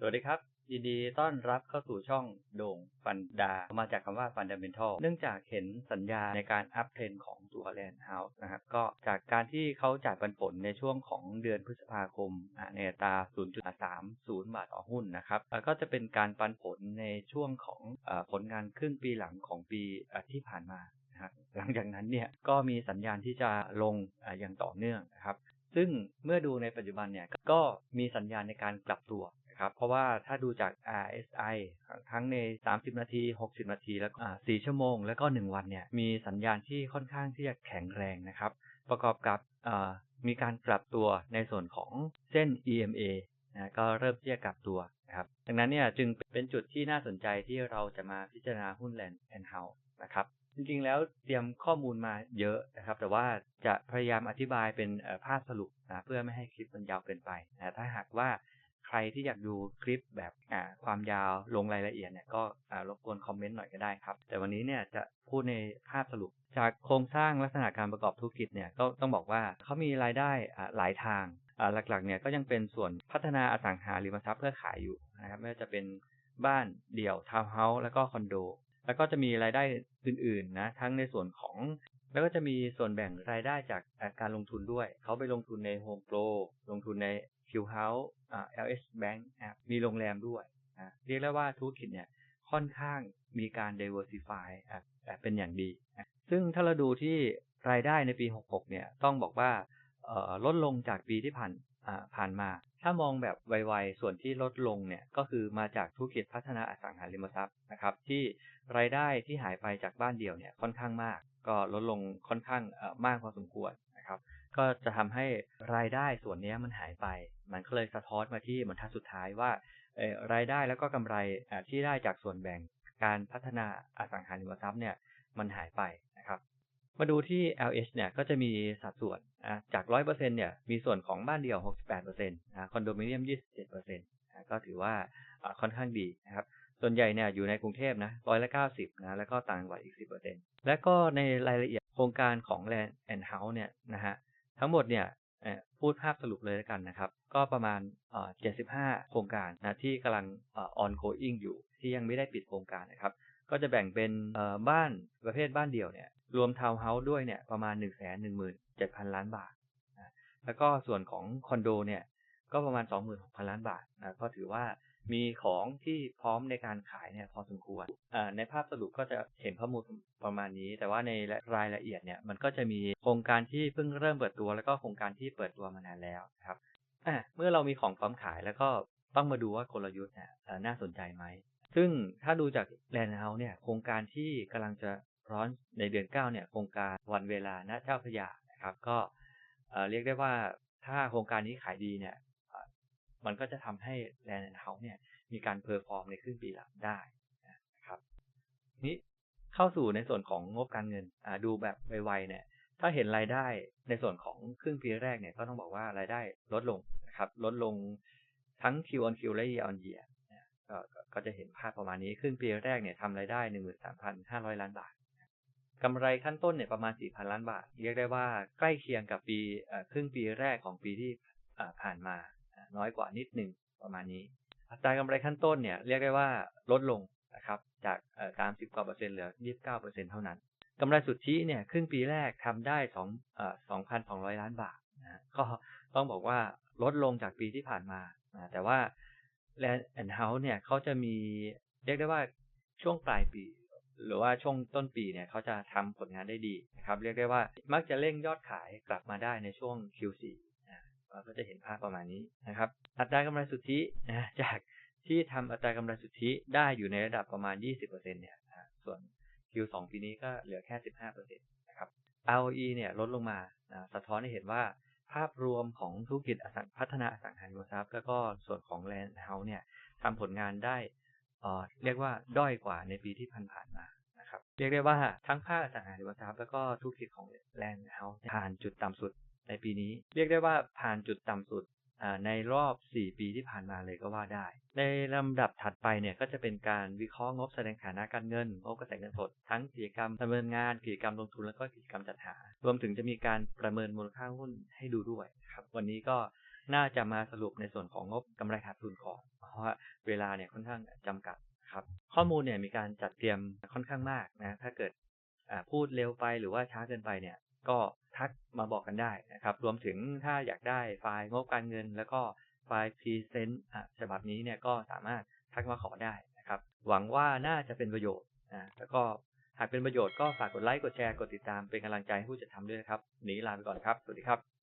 สวัสดีครับ ยินดีต้อนรับเข้าสู่ช่องโด่งฟันดา มาจากคำว่า Fundamental เนื่องจากเห็นสัญญาในการอัพเทรนของตัว Land House นะครับ ก็จากการที่เขาจ่ายปันผลในช่วงของเดือนพฤษภาคมในอัตรา0.30 บาทต่อหุ้นนะครับ ก็จะเป็นการปันผลในช่วงของผลงานครึ่งปีหลังของปีที่ผ่านมาหลังจากนั้นเนี่ยก็มีสัญญาณที่จะลงอย่างต่อเนื่องนะครับซึ่งเมื่อดูในปัจจุบันเนี่ยก็มีสัญญาณในการกลับตัว ครับ เพราะว่าถ้าดูจาก RSI ทั้งใน 30 นาที 60 นาที แล้วก็4ชั่วโมง แล้วก็ 1 วันเนี่ย มีสัญญาณที่ค่อนข้างที่จะแข็งแรงนะครับ ประกอบกับมีการกลับตัวในส่วนของเส้น EMA นะก็เริ่มที่จะกลับตัวนะครับ ดังนั้นเนี่ยจึงเป็นจุดที่น่าสนใจที่เราจะมาพิจารณาหุ้น Land and House นะครับจริงๆ แล้วเตรียมข้อมูลมาเยอะนะครับ แต่ว่าจะพยายามอธิบายเป็นภาพสรุปนะเพื่อไม่ให้คลิปมันยาวเกินไปนะถ้าหากว่า ใครที่อยากดูคลิปแบบความยาวลงรายละเอียดเนี่ยก็รบกวนคอมเมนต์หน่อยก็ได้ครับ แต่วันนี้เนี่ยจะพูดในภาพสรุป จากโครงสร้างลักษณะการประกอบธุรกิจเนี่ยก็ต้องบอกว่าเขามีรายได้หลายทางหลักๆเนี่ยก็ยังเป็นส่วนพัฒนาอสังหาริมทรัพย์เพื่อขายอยู่นะครับไม่ว่าจะเป็นบ้านเดี่ยวทาวน์เฮาส์แล้วก็คอนโด แล้วก็จะมีรายได้อื่นๆนะทั้งในส่วนของแล้วก็จะมีส่วนแบ่งรายได้จากการลงทุนด้วย เขาไปลงทุนในโฮมโปรลงทุนใน Q House LS Bank มีโรงแรมด้วยเรียกได้ว่าธุรกิจเนี่ยค่อนข้างมีการ diversify เป็นอย่างดี ซึ่งถ้าเราดูที่รายได้ในปี 66 เนี่ยต้องบอกว่าลดลงจากปีที่ผ่านผ่านมา ถ้ามองแบบไวๆ ส่วนที่ลดลงเนี่ยก็คือมาจากธุรกิจพัฒนาอสังหาริมทรัพย์นะครับที่รายได้ที่หายไปจากบ้านเดี่ยวเนี่ยค่อนข้างมาก ก็ลดลงค่อนข้างมากพอสมควรนะครับก็จะทำให้รายได้ส่วนนี้มันหายไป มันก็เลยสะท้อนมาที่บรรทัดสุดท้ายว่ารายได้แล้วก็กำไรที่ได้จากส่วนแบ่งการพัฒนาอสังหาริมทรัพย์เนี่ยมันหายไปนะครับมาดูที่ LH เนี่ยก็จะมีสัดส่วนจาก 100%เนี่ยมีส่วนของบ้านเดี่ยว 68%นะคอนโดมิเนียม 27%นะก็ถือว่าค่อนข้างดีนะครับส่วนใหญ่เนี่ยอยู่ในกรุงเทพนะร้อยละ90นะแล้วก็ต่างจังหวัดอีก10%และก็ในรายละเอียดโครงการของ Land and House เนี่ยนะฮะทั้งหมดเนี่ย พูดภาพสรุปเลยแล้วกันนะครับ ก็ประมาณ 75 โครงการนะที่กำลัง ongoing อยู่ที่ยังไม่ได้ปิดโครงการนะครับ ก็จะแบ่งเป็นบ้านประเภทบ้านเดี่ยวเนี่ยรวมทาวน์เฮาส์ด้วยเนี่ยประมาณ 1 1 7 0 0 0 ล้านบาทนะแล้วก็ส่วนของคอนโดเนี่ยก็ประมาณ 26,000 ล้านบาทนะก็ถือว่า มีของที่พร้อมในการขายเนี่ยพอสมควรในภาพสรุปก็จะเห็นข้อมูลประมาณนี้ แต่ว่าในรายละเอียดเนี่ยมันก็จะมีโครงการที่เพิ่งเริ่มเปิดตัวแล้วก็โครงการที่เปิดตัวมานานแล้วครับเมื่อเรามีของพร้อมขายแล้วก็ต้องมาดูว่ากลยุทธ์เนี่ยน่าสนใจไหม ซึ่งถ้าดูจากแลนด์เฮาส์เนี่ยโครงการที่กำลังจะร้อนในเดือน 9 เนี่ยโครงการวันเวลาณเจ้าพระยานะครับก็เรียกได้ว่าถ้าโครงการนี้ขายดีเนี่ย มันก็จะทำให้แลนด์เฮาส์เนี่ยมีการเพอร์ฟอร์มในครึ่งปีหลังได้นะครับนี้เข้าสู่ในส่วนของงบการเงินดูแบบไวๆเนี่ยถ้าเห็นรายได้ในส่วนของครึ่งปีแรกเนี่ยก็ต้องบอกว่ารายได้ลดลงนะครับลดลงทั้ง Q on Q และ Year on Year ก็จะเห็นภาพประมาณนี้ครึ่งปีแรกเนี่ยทำรายได้ 13,500 ล้านบาทกำไรขั้นต้นเนี่ยประมาณ 4,000 ล้านบาท เรียกได้ว่าใกล้เคียงกับปีครึ่งปีแรกของปีที่ผ่านมา น้อยกว่านิดหนึ่งประมาณนี้ อัตรากำไรขั้นต้นเนี่ยเรียกได้ว่าลดลงนะครับจากสามสิบกว่าเปอร์เซ็นต์เหลือยี่สิบเก้าเปอร์เซ็นต์เท่านั้นกำไรสุทธิเนี่ยครึ่งปีแรกทำได้สองสองพันสองร้อยล้านบาทนะก็ต้องบอกว่าลดลงจากปีที่ผ่านมาแต่ว่า Land and House เนี่ยเขาจะมีเรียกได้ว่าช่วงปลายปี หรือว่าช่วงต้นปีเนี่ยเขาจะทำผลงานได้ดีนะครับ เรียกได้ว่ามักจะเร่งยอดขายกลับมาได้ในช่วง Q4 ก็จะเห็นภาพประมาณนี้นะครับ อัตรากำไรสุทธินะจากที่ทำอัตรากำไรสุทธิได้อยู่ในระดับประมาณ 20%เนี่ยส่วน Q2 ปีนี้ก็เหลือแค่ 15%นะครับ ROE เนี่ยลดลงมาสะท้อนให้เห็นว่าภาพรวมของธุรกิจอสังพัฒนาอสังหาริมทรัพย์ แล้วก็ส่วนของแลนด์เฮาส์เนี่ยทำผลงานได้เรียกว่าด้อยกว่าในปีที่ผ่านๆมานะครับ เรียกได้ว่าทั้งภาคอสังหาริมทรัพย์แล้วก็ธุรกิจของแลนด์เฮาส์ผ่านจุดต่ำสุด ในปีนี้ เรียกได้ว่าผ่านจุดต่ำสุดในรอบ 4 ปีที่ผ่านมาเลยก็ว่าได้ ในลำดับถัดไปเนี่ยก็จะเป็นการวิเคราะห์งบแสดงฐานะการเงินงบกระแสเงินสดทั้งกิจกรรมดำเนินงานกิจกรรมลงทุนแล้วก็กิจกรรมจัดหา รวมถึงจะมีการประเมินมูลค่าหุ้นให้ดูด้วยครับ วันนี้ก็น่าจะมาสรุปในส่วนของงบกำไรขาดทุนก่อนเพราะว่าเวลาเนี่ยค่อนข้างจำกัดครับ ข้อมูลเนี่ยมีการจัดเตรียมค่อนข้างมากนะถ้าเกิดพูดเร็วไปหรือว่าช้าเกินไปเนี่ย ก็ทักมาบอกกันได้นะครับ รวมถึงถ้าอยากได้ไฟล์งบการเงิน แล้วก็ไฟล์พรีเซนต์ฉบับนี้เนี่ยก็สามารถทักมาขอได้นะครับ หวังว่าน่าจะเป็นประโยชน์นะแล้วก็หากเป็นประโยชน์ก็ฝากกดไลค์ กดแชร์ กดติดตามเป็นกำลังใจให้ผู้จัดทำด้วยนะครับ หนีลาไปก่อนครับ สวัสดีครับ